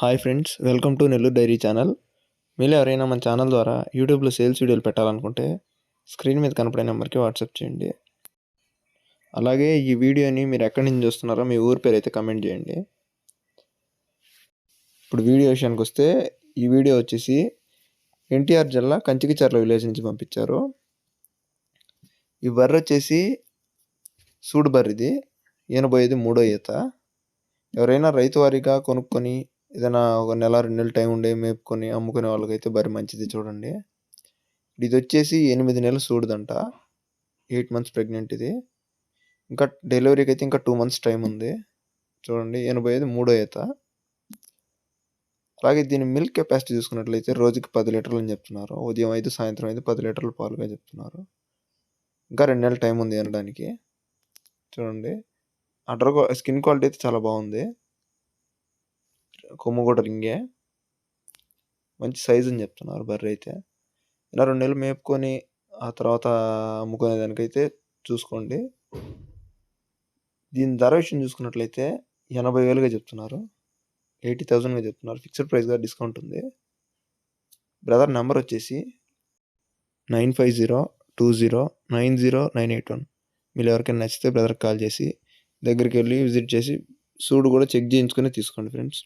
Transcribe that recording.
Hi friends welcome to Nellore diary channel. మీరు ఎవరైనా మన ఛానల్ ద్వారా యూట్యూబ్లో సేల్స్ వీడియోలు పెట్టాలనుకుంటే స్క్రీన్ మీద కనపడే నెంబర్కి వాట్సాప్ చేయండి. అలాగే ఈ వీడియోని మీరు ఎక్కడి నుంచి చూస్తున్నారో మీ ఊరి పేరు అయితే కమెంట్ చేయండి. ఇప్పుడు వీడియో విషయానికి వస్తే ఈ వీడియో వచ్చేసి ఎన్టీఆర్ జిల్లా కంచికిచర్ల విలేజ్ నుంచి పంపించారు. ఈ బర్రె వచ్చేసి సూడు బర్రిది ఈనబోయేది మూడో ఈత. ఎవరైనా రైతువారీగా కొనుక్కొని ఏదైనా ఒక నెల రెండు నెలలు టైం ఉండే మేపుకొని అమ్ముకునే వాళ్ళకైతే బరి మంచిది చూడండి. ఇది వచ్చేసి ఎనిమిది నెలలు చూడదంట ఎయిట్ మంత్స్ ప్రెగ్నెంట్ ఇది. ఇంకా డెలివరీకి అయితే ఇంకా టూ మంత్స్ టైం ఉంది. చూడండి ఎనభై ఐదు మూడో ఈత. అలాగే దీని మిల్క్ కెపాసిటీ చూసుకున్నట్లయితే రోజుకి పది లీటర్లు అని చెప్తున్నారు. ఉదయం ఐదు సాయంత్రం ఐదు పది లీటర్లు పాలుగా చెప్తున్నారు. ఇంకా రెండు నెలల టైం ఉంది తినడానికి చూడండి అటర్ స్కిన్ క్వాలిటీ అయితే చాలా బాగుంది. కొమ్ము కూడా రింగే. మంచి సైజు అని చెప్తున్నారు బర్రె అయితే. ఇలా రెండు నెలలు మేపుకొని ఆ తర్వాత అమ్ముకునే దానికైతే చూసుకోండి. దీని ధర విషయం చూసుకున్నట్లయితే ఎనభై వేలుగా చెప్తున్నారు. ఎయిటీ థౌజండ్గా చెప్తున్నారు. ఫిక్స్డ్ ప్రైస్గా డిస్కౌంట్ ఉంది. బ్రదర్ నెంబర్ వచ్చేసి nine five zero two zero nine zero nine eight one. మీరు ఎవరికైనా నచ్చితే బ్రదర్కి కాల్ చేసి దగ్గరికి వెళ్ళి విజిట్ చేసి సూడు కూడా చెక్ చేయించుకొని తీసుకోండి ఫ్రెండ్స్.